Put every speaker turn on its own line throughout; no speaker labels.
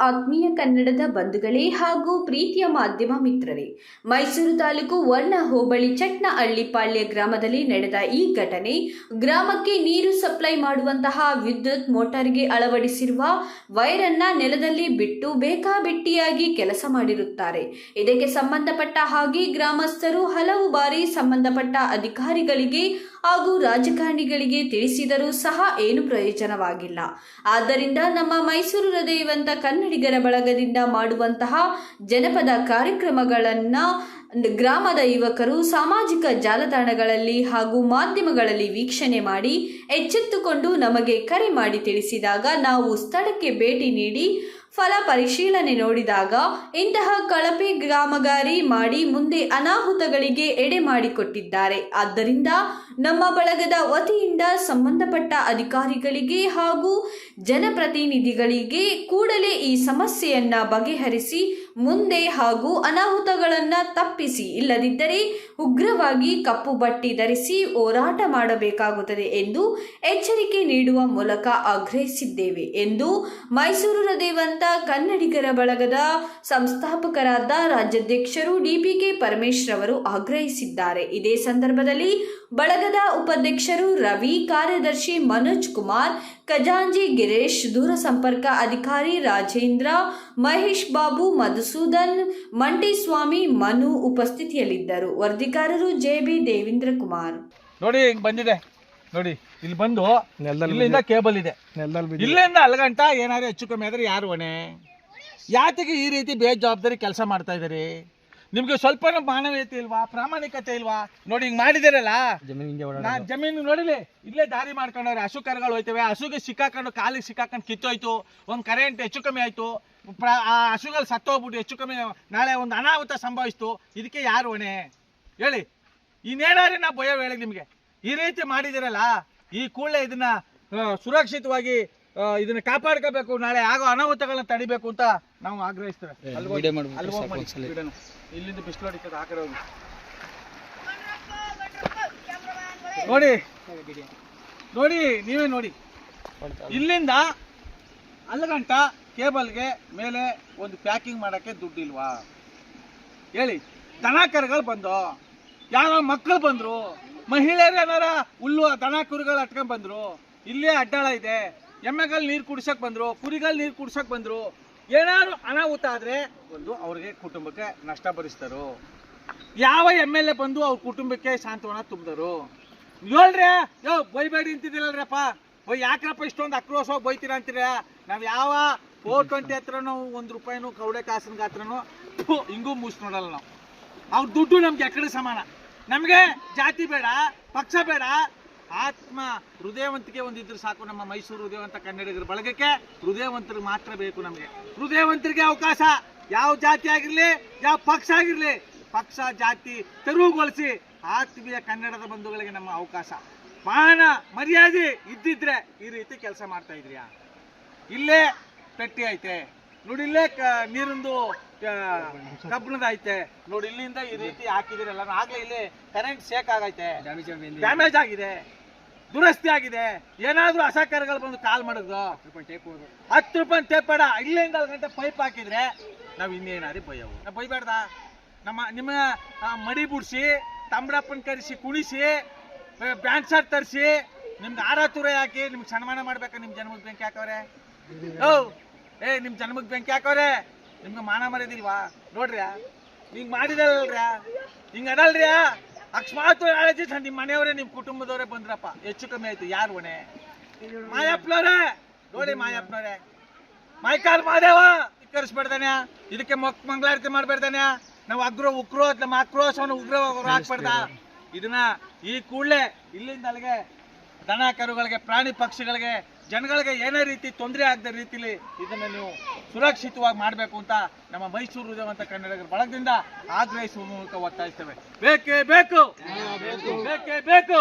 ಆತ್ಮೀಯ ಕನ್ನಡದ ಬಂಧುಗಳೇ ಹಾಗೂ ಪ್ರೀತಿಯ ಮಾಧ್ಯಮ ಮಿತ್ರರೇ. ಮೈಸೂರು ತಾಲೂಕು ವರ್ಣ ಹೋಬಳಿ ಚಟ್ನಹಳ್ಳಿ ಪಾಳ್ಯ ಗ್ರಾಮದಲ್ಲಿ ನಡೆದ ಈ ಘಟನೆ ಗ್ರಾಮಕ್ಕೆ ನೀರು ಸಪ್ಲೈ ಮಾಡುವಂತಹ ವಿದ್ಯುತ್ ಮೋಟಾರ್ಗೆ ಅಳವಡಿಸಿರುವ ವೈರನ್ನ ನೆಲದಲ್ಲಿ ಬಿಟ್ಟು ಬೇಕಾಬಿಟ್ಟಿಯಾಗಿ ಕೆಲಸ ಮಾಡಿರುತ್ತಾರೆ. ಇದಕ್ಕೆ ಸಂಬಂಧಪಟ್ಟ ಹಾಗೆ ಗ್ರಾಮಸ್ಥರು ಹಲವು ಬಾರಿ ಸಂಬಂಧಪಟ್ಟ ಅಧಿಕಾರಿಗಳಿಗೆ ಹಾಗೂ ರಾಜಕಾರಣಿಗಳಿಗೆ ತಿಳಿಸಿದರೂ ಸಹ ಏನು ಪ್ರಯೋಜನವಾಗಿಲ್ಲ. ಆದ್ದರಿಂದ ನಮ್ಮ ಮೈಸೂರು ಹೃದಯವಂತ ಕನ್ನಡಿಗರ ಬಳಗದಿಂದ ಮಾಡುವಂತಹ ಜನಪದ ಕಾರ್ಯಕ್ರಮಗಳನ್ನು ಗ್ರಾಮದ ಯುವಕರು ಸಾಮಾಜಿಕ ಜಾಲತಾಣಗಳಲ್ಲಿ ಹಾಗೂ ಮಾಧ್ಯಮಗಳಲ್ಲಿ ವೀಕ್ಷಣೆ ಮಾಡಿ ಎಚ್ಚೆತ್ತುಕೊಂಡು ನಮಗೆ ಕರೆ ಮಾಡಿ ತಿಳಿಸಿದಾಗ ನಾವು ಸ್ಥಳಕ್ಕೆ ಭೇಟಿ ನೀಡಿ ಫಲ ಪರಿಶೀಲನೆ ನೋಡಿದಾಗ ಇಂತಹ ಕಳಪೆ ಕಾಮಗಾರಿ ಮಾಡಿ ಮುಂದೆ ಅನಾಹುತಗಳಿಗೆ ಎಡೆ ಮಾಡಿಕೊಟ್ಟಿದ್ದಾರೆ. ಆದ್ದರಿಂದ ನಮ್ಮ ಬಳಗದ ವತಿಯಿಂದ ಸಂಬಂಧಪಟ್ಟ ಅಧಿಕಾರಿಗಳಿಗೆ ಹಾಗೂ ಜನಪ್ರತಿನಿಧಿಗಳಿಗೆ ಕೂಡಲೇ ಈ ಸಮಸ್ಯೆಯನ್ನ ಬಗೆಹರಿಸಿ, ಮುಂದೆ ಹಾಗೂ ಅನಾಹುತಗಳನ್ನ ತಪ್ಪಿಸಿ, ಇಲ್ಲದಿದ್ದರೆ ಉಗ್ರವಾಗಿ ಕಪ್ಪು ಬಟ್ಟಿ ಧರಿಸಿ ಹೋರಾಟ ಮಾಡಬೇಕಾಗುತ್ತದೆ ಎಂದು ಎಚ್ಚರಿಕೆ ನೀಡುವ ಮೂಲಕ ಆಗ್ರಹಿಸಿದ್ದೇವೆ ಎಂದು ಮೈಸೂರು ಹೃದಯವಂತ ಕನ್ನಡಿಗರ ಬಳಗದ ಸಂಸ್ಥಾಪಕರಾದ ರಾಜ್ಯಾಧ್ಯಕ್ಷರು ಡಿಪಿಕೆ ಪರಮೇಶ್ ಅವರು ಆಗ್ರಹಿಸಿದ್ದಾರೆ. ಇದೇ ಸಂದರ್ಭದಲ್ಲಿ ಬಳಗದ ಉಪಾಧ್ಯಕ್ಷರು ರವಿ ಕಾರ್ಯದರ್ಶಿ ಮನೋಜ್ ಕುಮಾರ್ ಖಜಾಂಜಿ ಗಿರೀಶ್ ದೂರಸಂಪರ್ಕ ಅಧಿಕಾರಿ ರಾಜೇಂದ್ರ ಮಹೇಶ್ ಬಾಬು ಮಧುಸೂದನ್ ಮಂಟಿಸ್ವಾಮಿ ಮನು ಉಪಸ್ಥಿತಿಯಲ್ಲಿದ್ದರು. ವರದಿಗಾರರು ಜೆಬಿ ದೇವೇಂದ್ರ ಕುಮಾರ್.
ನೋಡಿ ಹಿಂಗ್ ಬಂದಿದೆ. ನೋಡಿ ಇಲ್ಲಿ ಬಂದು ಇಲ್ಲಿಂದ ಕೇಬಲ್ ಇದೆ. ಇಲ್ಲಿಂದ ಅಲ್ಗಂಟ ಏನಾದ್ರು ಹೆಚ್ಚು ಕಮ್ಮಿ ಆದ್ರೆ ಯಾರು ಹೊಣೆ? ಯಾತಿಗೆ ಈ ರೀತಿ ಬೇಜವಾಬ್ದಾರಿ ಕೆಲಸ ಮಾಡ್ತಾ ಇದ್ದೀರಿ? ನಿಮ್ಗೆ ಸ್ವಲ್ಪ ಮಾನವೀಯತೆ ಇಲ್ವಾ? ಪ್ರಾಮಾಣಿಕತೆ ಇಲ್ವಾ? ನೋಡಿ ಹಿಂಗ್ ಮಾಡಿದಿರಲ್ಲ ನಾ ಜಮೀನು ನೋಡಿಲಿ ಇಲ್ಲೇ ದಾರಿ ಮಾಡ್ಕೊಂಡವ್ರೆ. ಹಸು ಕರುಗಳು ಹೋಯ್ತವೆ. ಹಸುಗೆ ಸಿಕ್ಕಾಕೊಂಡು ಕಾಲಿಗೆ ಸಿಕ್ಕಾಕೊಂಡು ಕಿತ್ತೋಯ್ತು. ಒಂದು ಕರೆಂಟ್ ಹೆಚ್ಚು ಕಮ್ಮಿ ಆಯ್ತು. ಆ ಹಸುಗಳು ಸತ್ತೋಗ್ಬಿಟ್ಟು ಹೆಚ್ಚು ಕಮ್ಮಿ ನಾಳೆ ಒಂದು ಅನಾಹುತ ಸಂಭವಿಸ್ತು. ಇದಕ್ಕೆ ಯಾರು ಹೊಣೆ? ಹೇಳಿ. ಇನ್ನೇನಾದ್ರೆ ನಾ ಭಯ ಹೇಳಿ ನಿಮಗೆ. ಈ ರೀತಿ ಮಾಡಿದಿರಲ್ಲ ಈ ಕೂಡಲೇ ಇದನ್ನ ಸುರಕ್ಷಿತವಾಗಿ ಇದನ್ನ ಕಾಪಾಡ್ಕೋಬೇಕು. ನಾಳೆ ಆಗೋ ಅನಾಹುತಗಳನ್ನ ತಡಿಬೇಕು ಅಂತ ನಾವು ಆಗ್ರಹಿಸ್ತೇವೆ. ಇಲ್ಲಿಂದ ಬಿಸಿಲು ಹೊಡಿತದೆ ಆ ಕಡೆ ಹೋಗಿ. ನೋಡಿ ನೋಡಿ ನೀವೇ ನೋಡಿ. ಇಲ್ಲಿಂದ ಅಲ್ಲಗಂಟ ಕೇಬಲ್ಗೆ ಮೇಲೆ ಒಂದು ಪ್ಯಾಕಿಂಗ್ ಮಾಡಕ್ಕೆ ದುಡ್ಡು ಇಲ್ವಾ ಹೇಳಿ ದನ ಕರುಗಳು ಬಂದು ಯಾರೋ ಮಕ್ಕಳು ಬಂದ್ರು ಮಹಿಳೆಯರು ಏನಾರ ಹುಲ್ಲು ದನ ಕುರಿಗಳು ಅಟ್ಕೊಂಡ್ ಬಂದ್ರು ಇಲ್ಲೇ ಅಡ್ಡಾಳ ಇದೆ. ಎಮ್ಮೆಗಳು ನೀರು ಕುಡ್ಸಕ್ ಬಂದ್ರು ಕುರಿಗಳು ನೀರು ಕುಡ್ಸಕ್ ಬಂದ್ರು, ಏನಾದ್ರು ಅನಾಹುತ ಆದ್ರೆ ಒಂದು ಅವ್ರಿಗೆ ಕುಟುಂಬಕ್ಕೆ ನಷ್ಟ ಭರಿಸ್ತಾರೋ. ಯಾವ ಎಂ ಎಲ್ ಎ ಬಂದು ಅವ್ರ ಕುಟುಂಬಕ್ಕೆ ಸಾಂತ್ವನ ತುಂಬಿದರು? ಹೇಳ್ರಿ ಯೋ, ಬೈಬೇಡಿ ಅಂತಿದ್ದಿಲ್ಲರಪ್ಪ ಬೈ, ಯಾಕ್ರಪ್ಪ ಇಷ್ಟೊಂದು ಆಕ್ರೋಶ ಬೈತೀರ ಅಂತೀರ? ನಾವು ಯಾವ ಫೋರ್ ಟ್ವೆಂಟಿ ಹತ್ರನೂ ಒಂದು ರೂಪಾಯಿನೂ ಕೌಡೆ ಕಾಸಿನ ಹತ್ರನೂ ಹಿಂಗೂ ಮುಗಿಸ್ ನೋಡಲ್ಲ ನಾವು. ಅವ್ರ ದುಡ್ಡು ನಮ್ಗೆ ಎಕಡೆ ಸಮಾನ. ನಮಗೆ ಜಾತಿ ಬೇಡ, ಪಕ್ಷ ಬೇಡ ಆತ್ಮ ಹೃದಯವಂತಿಕೆ ಒಂದಿದ್ರೆ ಸಾಕು ನಮ್ಮ ಮೈಸೂರು ಹೃದಯವಂತ ಕನ್ನಡಿಗರ ಬಳಗಕ್ಕೆ. ಹೃದಯವಂತರು ಮಾತ್ರ ಬೇಕು ನಮಗೆ. ಹೃದಯವಂತರಿಗೆ ಅವಕಾಶ. ಯಾವ ಜಾತಿ ಆಗಿರಲಿ ಯಾವ ಪಕ್ಷ ಆಗಿರಲಿ ಪಕ್ಷ ಜಾತಿ ತೆರವುಗೊಳಿಸಿ ಆತ್ಮೀಯ ಕನ್ನಡದ ಬಂಧುಗಳಿಗೆ ನಮ್ಮ ಅವಕಾಶ. ಮಾನ ಮರ್ಯಾದೆ ಇದ್ದಿದ್ರೆ ಈ ರೀತಿ ಕೆಲಸ ಮಾಡ್ತಾ ಇದ್ರಿಯಾ? ಇಲ್ಲೇ ಪೆಟ್ಟಿ ಐತೆ. ನೋಡಿ ಇಲ್ಲೇ ನೀರಿಂದು ಕಬ್ಬಣದ ಐತೆ. ನೋಡಿ ಇಲ್ಲಿಂದ ಈ ರೀತಿ ಹಾಕಿದಿರಲ್ಲ ಆಗ್ಲೇ ಇಲ್ಲಿ ಕರೆಂಟ್ ಶೇಕ್ ಆಗೈತೆ. ಡ್ಯಾಮೇಜ್ ಆಗಿದೆ. ದುರಸ್ತಿ ಆಗಿದೆ. ಏನಾದ್ರೂ ಅಸಹಕಾರಗಳು ಬಂದು ಕಾಲ್ ಮಾಡಿದ್ರು? ಹತ್ತು ರೂಪಾಯಿ ತೇಪಡ ಇಲ್ಲಿಂದ ಗಂಟೆ ಪೈಪ್ ಹಾಕಿದ್ರೆ ನಾವು ಇನ್ನೇನಾದ್ರೆ ಬೈಯವು ನಾವು ಬೈಬೇಡ್ದ ನಮ್ಮ, ನಿಮ್ಮ ಮಡಿ ಬಿಡಿಸಿ, ತಂಬಡಪ್ಪನ ಕರೆಸಿ, ಕುಣಿಸಿ ಬ್ಯಾಂಕ್ ಶಾಟ್ ತರಿಸಿ, ನಿಮ್ಗೆ ಆರ ತುರೆ ಹಾಕಿ ನಿಮ್ಗೆ ಸನ್ಮಾನ ಮಾಡ್ಬೇಕಾ ನಿಮ್ಮ ಜನ್ಮಕ್ಕೆ ಬೆಂಕಿ ಹಾಕವ್ರೆ? ಓ ಏ ನಿಮ್ಮ ಜನ್ಮಕ್ಕೆ ಬೆಂಕಿ ಹಾಕವ್ರೆ? ನಿಮ್ಗೆ ಮಾನ ಮರ್ಯಾದಿಲ್ವಾ ನೋಡ್ರಿ ಹಿಂಗೆ ಮಾಡಿದಲ್ರಿ ಹಿಂಗೆ ಅದಲ್ರಿ ಅಕಸ್ಮಾತ್ ನಾಳೆ ನಿಮ್ ಮನೆಯವರೇ ನಿಮ್ಮ ಕುಟುಂಬದವರೇ ಬಂದ್ರಪ್ಪ. ಹೆಚ್ಚು ಕಮ್ಮಿ ಆಯ್ತು. ಯಾರು ಹೊಣೆ? ಮಾಯಪ್ಪನವ್ರೆ. ನೋಡಿ ಮಾಯಪ್ಪನವ್ರೆ. ಮೈಕಾಲ್ ಮಾದೇವ. ಕರೆಸ್ಬಿಡ್ದಾನೆ ಇದಕ್ಕೆ ಮೊಕ್ ಮಂಗಳಾರತಿ ಮಾಡ್ಬಿಡ್ದಾನೆ. ನಾವು ಅಗ್ರ ಉಕ್ರೋ ನಮ್ಮ ಆಕ್ರೋಶವನ್ನು ಉಗ್ರ ಹಾಕ್ಬೇಡ್ದ. ಇದನ್ನ ಈ ಕೂಡಲೇ ಇಲ್ಲಿಂದ ಅಲ್ಲಿಗೆ ದನ ಕರುಗಳಿಗೆ, ಪ್ರಾಣಿ ಪಕ್ಷಿಗಳಿಗೆ ಜನಗಳಿಗೆ ಏನೇ ರೀತಿ ತೊಂದರೆ ಆಗದ ರೀತಿಲಿ ಇದನ್ನ ನೀವು ಸುರಕ್ಷಿತವಾಗಿ ಮಾಡಬೇಕು ಅಂತ ನಮ್ಮ ಮೈಸೂರು ಹೃದಯವಂತ ಕನ್ನಡಿಗರ ಬಳಗದಿಂದ ಆಗ್ರಹಿಸುವ ಮೂಲಕ ಒತ್ತಾಯಿಸ್ತೇವೆ. ಬೇಕೇ ಬೇಕು? ಬೇಕೇ ಬೇಕು?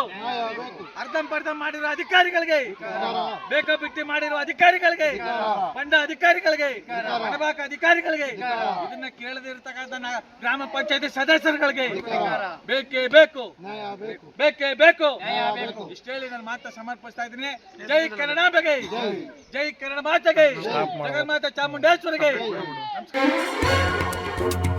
ಅರ್ಧಂಪರ್ಧ ಮಾಡಿರೋ ಅಧಿಕಾರಿಗಳಿಗೆ ಬೇಕಾಬಿಟ್ಟಿ ಮಾಡಿರೋ ಅಧಿಕಾರಿಗಳಿಗೆ ಬಂಡ ಅಧಿಕಾರಿಗಳಿಗೆ, ಹಣಬಾಕ ಅಧಿಕಾರಿಗಳಿಗೆ, ಇದನ್ನ ಕೇಳದಿರ್ತಕ್ಕಂಥ ಗ್ರಾಮ ಪಂಚಾಯತಿ ಸದಸ್ಯರುಗಳಿಗೆ ಬೇಕೇ ಬೇಕು? ಬೇಕೇ ಬೇಕು? ಇಷ್ಟೇಳಿ ನಾನು ಮಾತ್ರ ಸಮರ್ಪಿಸ್ತಾ ಇದ್ದೀನಿ. ಜೈ ಕನ್ನಡ ಮಾತೆಗೆ. ಜೈ ಕನ್ನಡ ಮಾತೆಗೆ. ಜಗನ್ಮಾತ ಚಾಮುಂಡೇಶ್ವರಿಗೆ. ನಮಸ್ಕಾರ.